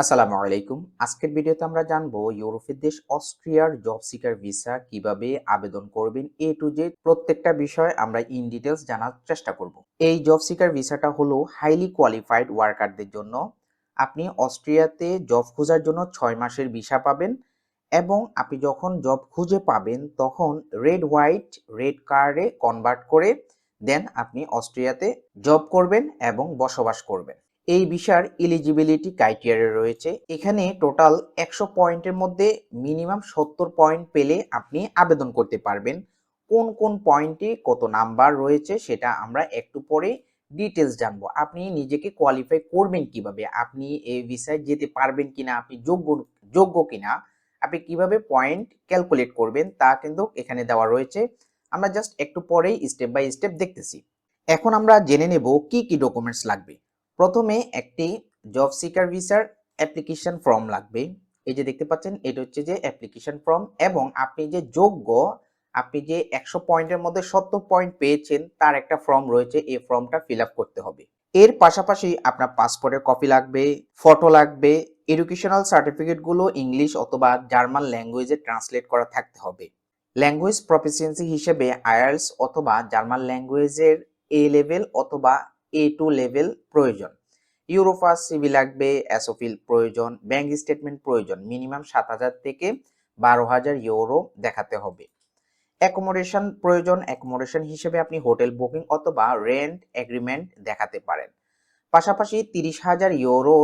আসসালামু আলাইকুম। আজকের ভিডিওতে আমরা জানব ইউরোপের দেশ অস্ট্রিয়ার জব সিকার ভিসা কীভাবে আবেদন করবেন এ টু জেড। প্রত্যেকটা বিষয় আমরা ইন ডিটেলস জানার চেষ্টা করব। এই জব সিকার ভিসাটা হলো হাইলি কোয়ালিফাইড ওয়ার্কারদের জন্য। আপনি অস্ট্রিয়াতে জব খোঁজার জন্য ছয় মাসের ভিসা পাবেন এবং আপনি যখন জব খুঁজে পাবেন তখন রেড হোয়াইট রেড কার্ডে কনভার্ট করে দেন আপনি অস্ট্রিয়াতে জব করবেন এবং বসবাস করবেন। এই ভিসার এলিজিবিলিটি ক্রাইটেরিয়া রয়েছে। এখানে টোটাল একশো পয়েন্টের মধ্যে মিনিমাম সত্তর পয়েন্ট পেলে আপনি আবেদন করতে পারবেন। কোন কোন পয়েন্টে কত নাম্বার রয়েছে সেটা আমরা একটু পরে ডিটেলস জানব। আপনি নিজেকে কোয়ালিফাই করবেন কীভাবে? আপনি এই ভিসায় যেতে পারবেন কিনা? আপনি যোগ্য যোগ্য কিনা? আপনি কীভাবে পয়েন্ট ক্যালকুলেট করবেন? তা কিন্তু এখানে দেওয়া রয়েছে। আমরা জাস্ট একটু পরেই স্টেপ বাই স্টেপ দেখতেছি। এখন আমরা জেনে নেব কি কি ডকুমেন্টস লাগবে। প্রথমে একটি জব সিকার ভিসার অ্যাপ্লিকেশন ফর্ম লাগবে। এই যে দেখতে পাচ্ছেন, এটা হচ্ছে যে অ্যাপ্লিকেশন ফর্ম এবং আপনি যে যোগ্য, আপনি যে একশো পয়েন্টের মধ্যে সত্তর পয়েন্ট পেয়েছেন, তার একটা ফর্ম রয়েছে, এই ফর্মটা ফিল করতে হবে। এর পাশাপাশি আপনার পাসপোর্টের কপি লাগবে ফটো লাগবে এডুকেশনাল সার্টিফিকেটগুলো ইংলিশ অথবা জার্মান ল্যাঙ্গুয়েজে ট্রান্সলেট করা থাকতে হবে। ল্যাঙ্গুয়েজ প্রফিসিয়েন্সি হিসেবে আয়ার্স অথবা জার্মান ল্যাঙ্গুয়েজের এ লেভেল অথবা এ টু লেভেল প্রয়োজন। ইউরোফাস সিভি লাগবে অ্যাসোফিল প্রয়োজন ব্যাংক স্টেটমেন্ট প্রয়োজন মিনিমাম সাত হাজার থেকে বারো হাজার ইউরো দেখাতে হবে। অ্যাকোমোডেশন প্রয়োজন অ্যাকোমোডেশন হিসেবে আপনি হোটেল বুকিং অথবা রেন্ট এগ্রিমেন্ট দেখাতে পারেন। পাশাপাশি তিরিশ হাজার ইউরো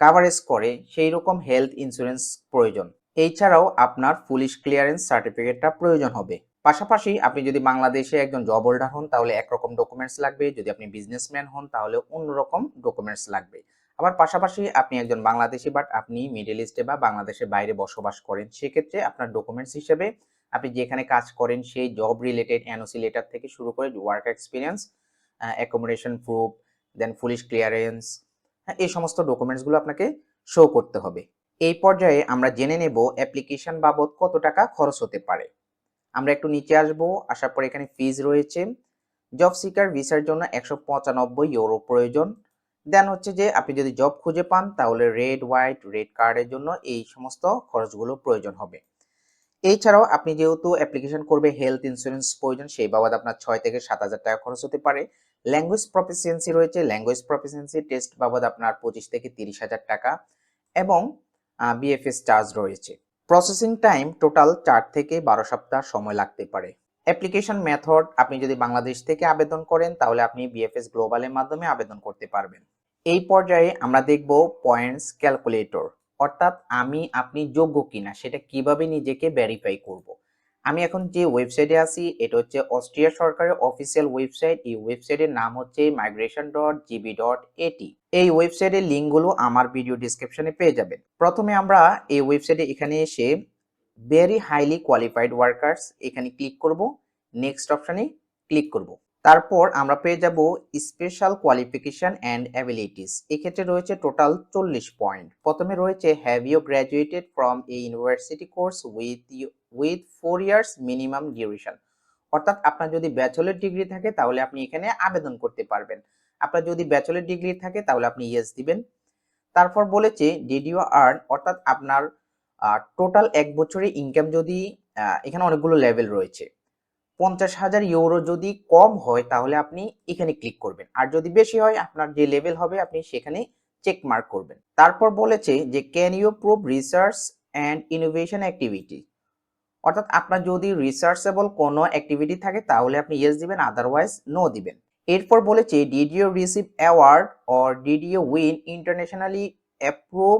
কাভারেজ করে সেই রকম হেলথ ইন্স্যুরেন্স প্রয়োজন। এছাড়াও আপনার পুলিশ ক্লিয়ারেন্স সার্টিফিকেটটা প্রয়োজন হবে। পাশাপাশি আপনি যদি বাংলাদেশে একজন জব হোল্ডার হন, তাহলে একরকম ডকুমেন্টস লাগবে। যদি আপনি বিজনেসম্যান হন, তাহলে অন্যরকম ডকুমেন্টস লাগবে। আবার পাশাপাশি আপনি একজন বাংলাদেশি বাট আপনি মিডল ইস্টে বা বাংলাদেশের বাইরে বসবাস করেন, সেক্ষেত্রে আপনার ডকুমেন্টস হিসেবে আপনি যেখানে কাজ করেন, সেই জব রিলেটেড এনওসি লেটার থেকে শুরু করে work experience accommodation proof then police clearance এই সমস্ত ডকুমেন্টসগুলো আপনাকে শো করতে হবে। এই পর্যায়ে আমরা জেনে নেব অ্যাপ্লিকেশন বাবদ কত টাকা খরচ হতে পারে। আমরা একটু নিচে আসব, আসার পর এখানে ফিজ রয়েছে। জব সিকার ভিসার জন্য একশো পঁচানব্বই ইউরো প্রয়োজন। দেন হচ্ছে যে, আপনি যদি জব খুঁজে পান, তাহলে রেড হোয়াইট রেড কার্ডের জন্য এই সমস্ত খরচগুলো প্রয়োজন হবে। এছাড়াও আপনি যেহেতু অ্যাপ্লিকেশন করবে হেলথ ইন্স্যুরেন্স প্রয়োজন, সেই বাবদ আপনার ছয় থেকে সাত হাজার টাকা খরচ হতে পারে। ল্যাঙ্গুয়েজ প্রফিসিয়েন্সি রয়েছে ল্যাঙ্গুয়েজ প্রফিসিয়েন্সি টেস্ট বাবদ আপনার পঁচিশ থেকে তিরিশ হাজার টাকা। এবং বিএফএস চার্জ রয়েছে। প্রসেসিং টাইম টোটাল চার থেকে বারো সপ্তাহ সময় লাগতে পারে। অ্যাপ্লিকেশন মেথড আপনি যদি বাংলাদেশ থেকে আবেদন করেন, তাহলে আপনি বিএফএস গ্লোবালের মাধ্যমে আবেদন করতে পারবেন। এই পর্যায়ে আমরা দেখব পয়েন্টস ক্যালকুলেটর অর্থাৎ আমি, আপনি যোগ্য কিনা, সেটা কীভাবে নিজেকে ভেরিফাই করব। আমি এখন যে ওয়েবসাইটে আছি, এটা হচ্ছে অস্ট্রিয়া সরকারের অফিসিয়াল ওয়েবসাইট এই ওয়েবসাইটের নাম হচ্ছে মাইগ্রেশন ডট জিবি ডট এটি এই ওয়েবসাইটের লিঙ্কগুলো আমার ভিডিও ডিসক্রিপশনে পেয়ে যাবেন। প্রথমে আমরা এই ওয়েবসাইটে এখানে এসে ভেরি হাইলি কোয়ালিফাইড ওয়ার্কার্স এখানে ক্লিক করব। নেক্সট অপশানে ক্লিক করব। তারপর আমরা পেয়ে যাব স্পেশাল কোয়ালিফিকেশন অ্যান্ড অ্যাবিলিটিস এক্ষেত্রে রয়েছে টোটাল চল্লিশ পয়েন্ট প্রথমে রয়েছে have you graduated from a university course with with four years minimum duration অর্থাৎ আপনার যদি ব্যাচেলর ডিগ্রি থাকে, তাহলে আপনি এখানে আবেদন করতে পারবেন। আপনার যদি ব্যাচেলর ডিগ্রি থাকে, তাহলে আপনি ইয়েস দিবেন। তারপর বলেছে ডিড ইউ আর্ন অর্থাৎ আপনার টোটাল এক বছরে ইনকাম যদি এখানে অনেকগুলো লেভেল রয়েছে। পঞ্চাশ হাজার ইউরো যদি কম হয়, তাহলে আপনি এখানে ক্লিক করবেন। আর যদি বেশি হয়, আপনার যে লেভেল হবে, আপনি সেখানে চেক মার্ক করবেন। তারপর বলেছে যে can you prove research and innovation activity অর্থাৎ আপনার যদি রিসার্চেবল কোনো অ্যাক্টিভিটি থাকে, তাহলে আপনি ইয়েস দিবেন আদারওয়াইজ নো দিবেন। এরপর বলেছে did you receive award or did you win internationally approve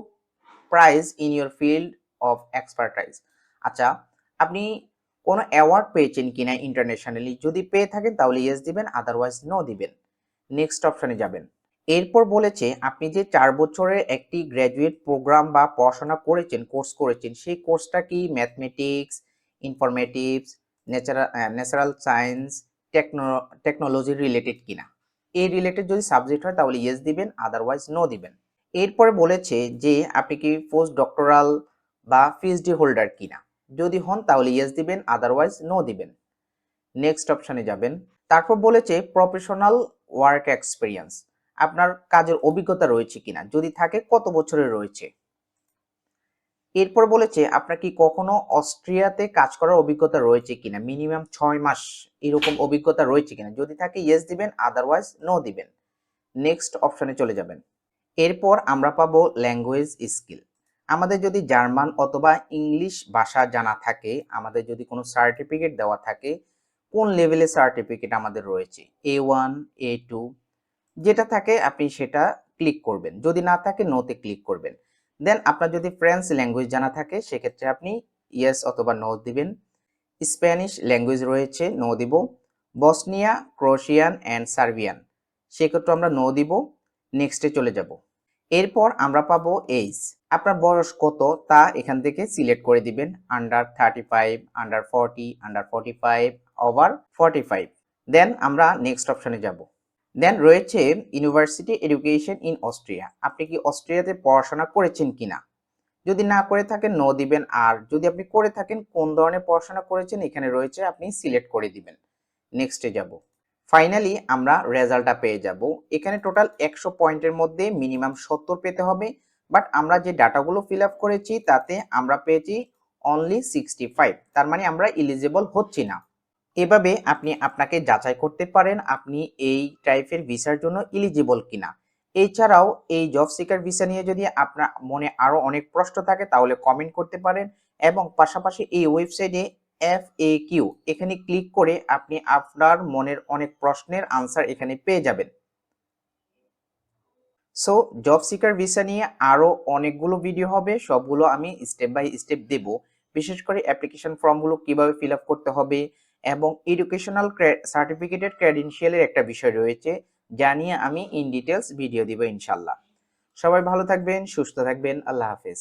prize in your field of expertise আচ্ছা আপনি কোনো অ্যাওয়ার্ড পেয়েছেন কিনা ইন্টারন্যাশনালি যদি পেয়ে থাকেন, তাহলে ইয়েস দিবেন আদারওয়াইজ নো দিবেন। নেক্সট অপশানে যাবেন। এরপর বলেছে, আপনি যে চার বছরের একটি গ্র্যাজুয়েট প্রোগ্রাম বা পড়াশোনা করেছেন কোর্স করেছেন, সেই কোর্সটা কি? Mathematics informatives natural natural science techno technology related কিনা। এই রিলেটেড যদি সাবজেক্ট হয়, তাহলে ইয়েস দিবেন আদারওয়াইজ নো দিবেন। এরপরে বলেছে যে, আপনি কি পোস্ট ডক্টরাল বা পিএইচডি হোল্ডার কিনা। যদি হন, তাহলে ইয়েস দিবেন আদারওয়াইজ নো দিবেন। নেক্সট অপশানে যাবেন। তারপর বলেছে প্রফেশনাল ওয়ার্ক এক্সপিরিয়েন্স আপনার কাজের অভিজ্ঞতা রয়েছে কিনা। যদি থাকে, কত বছরের রয়েছে? এরপর বলেছে, আপনার কি কখনো অস্ট্রিয়াতে কাজ করার অভিজ্ঞতা রয়েছে কিনা? মিনিমাম ছয় মাস এরকম অভিজ্ঞতা রয়েছে কিনা? যদি থাকে ইয়েস দিবেন আদারওয়াইজ নো দিবেন। নেক্সট অপশনে চলে যাবেন। এরপর আমরা পাবো ল্যাঙ্গুয়েজ স্কিল আমাদের যদি জার্মান অথবা ইংলিশ ভাষা জানা থাকে, আমাদের যদি কোনো সার্টিফিকেট দেওয়া থাকে, কোন লেভেলের সার্টিফিকেট আমাদের রয়েছে? এ ওয়ান এ টু যেটা থাকে আপনি সেটা ক্লিক করবেন। যদি না থাকে নোতে ক্লিক করবেন। দেন আপনার যদি ফ্রেঞ্চ ল্যাঙ্গুয়েজ জানা থাকে, সেক্ষেত্রে আপনি ইয়েস অথবা নো দিবেন। স্প্যানিশ ল্যাঙ্গুয়েজ রয়েছে নো দিব। বসনিয়া ক্রোশিয়ান অ্যান্ড সার্বিয়ান সেক্ষেত্রে আমরা নো দিব নেক্সটে চলে যাব। এরপর আমরা পাবো এইজ আপনার বয়স কত, তা এখান থেকে সিলেক্ট করে দিবেন। Under thirty five under forty under forty five over forty five then আমরা নেক্সট অপশানে যাব। দেন রয়েছে ইউনিভার্সিটি এডুকেশন ইন অস্ট্রিয়া আপনি কি অস্ট্রিয়াতে পড়াশোনা করেছেন কিনা? যদি না করে থাকেন নো দিবেন। আর যদি আপনি করে থাকেন, কোন ধরনের পড়াশোনা করেছেন, এখানে রয়েছে, আপনি সিলেক্ট করে দিবেন। নেক্সটে যাব। ফাইনালি আমরা রেজাল্টটা পেয়ে যাব। এখানে টোটাল একশো পয়েন্টের মধ্যে মিনিমাম সত্তর পেতে হবে। বাট আমরা যে ডাটাগুলো ফিল আপ করেছি, তাতে আমরা পেয়েছি অনলি সিক্সটি ফাইভ তার মানে আমরা ইলিজিবল হচ্ছি না। এভাবে আপনি আপনাকে যাচাই করতে পারেন আপনি এই টাইপের ভিসার জন্য ইলিজিবল কিনা। এছাড়াও এই জব সিকার ভিসা নিয়ে যদি আপনার মনে আরও অনেক প্রশ্ন থাকে তাহলে কমেন্ট করতে পারেন এবং পাশাপাশি এই ওয়েবসাইটে এফ এ কিউ এখানে ক্লিক করে আপনি আপনার মনের অনেক প্রশ্নের আনসার এখানে পেয়ে যাবেন। সো জব সিকার ভিসা নিয়ে আরও অনেকগুলো ভিডিও হবে, সবগুলো আমি স্টেপ বাই স্টেপ দেব। বিশেষ করে অ্যাপ্লিকেশন ফর্মগুলো কীভাবে ফিল আপ করতে হবে এবং এডুকেশনাল সার্টিফিকেটেড ক্রেডেনশিয়ালের একটা বিষয় রয়েছে, যা নিয়ে আমি ইন ডিটেলস ভিডিও দিব ইনশাল্লাহ সবাই ভালো থাকবেন, সুস্থ থাকবেন, আল্লাহ হাফেজ।